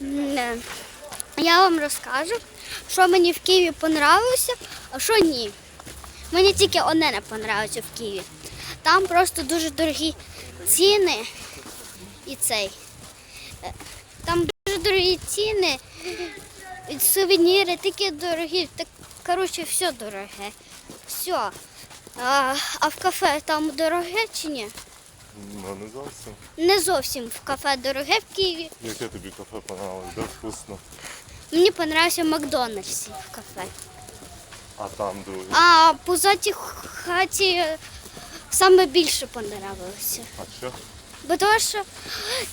Не. Я вам розкажу, що мені в Києві понравилося, а що ні. Мені тільки одне не понравилося в Києві. Там просто дуже дорогі ціни і цей. е, Там дуже дорогі ціни, сувеніри такі дорогі. Так, коротше, все дороге. Все. А, а в кафе там дороге чи ні? Ну, не зовсім. Не зовсім в кафе дороге в Києві. Яке тобі кафе понравилось? Де вкусно? Мені подобався Макдональдс в кафе. А там друге. А пузаті хаті саме більше понравилося. А що? Бо тому що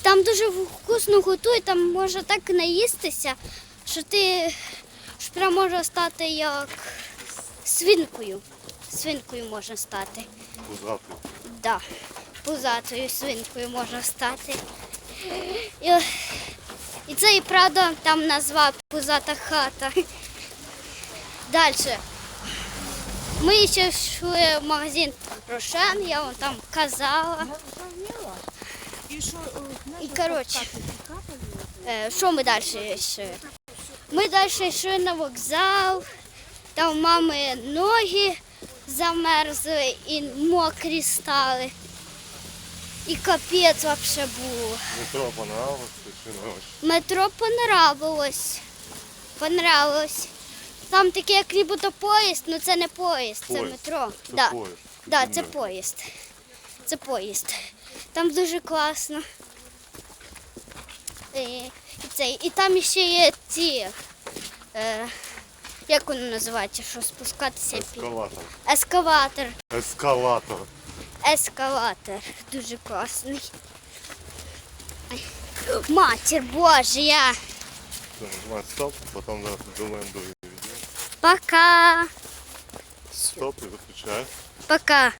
там дуже вкусно готують, там можна так наїстися, що ти ж прям можна стати як свинкою. Свинкою можна стати. Пузатий. Да, пузатою свинкою можна стати. І, і це і правда там назва пузата хата. Далі. Ми ще йшли в магазин Рошен, я вам там казала. І що, коротше, е, що ми далі йшли? Ми далі йшли на вокзал, там мами ноги замерзли і мокрі стали. І капець взагалі було. Метро понравилось чи не? Метро понравилось. Понравилось. Там таке, як нібито поїзд, але це не поїзд, це Поїзд. метро. Це да. поїзд. Да, це поїзд. Це поїзд. Там дуже класно. І, і, цей, і там ще є ці. Е, як воно називається, що спускатися. Ескалатор. Ескаватор. Ескалатор. Ескалатор. Дуже класний. Матір Божа. Все, нажимай стоп, потім зараз думаємо друге відео. Пока. Стоп і виключай. Пока.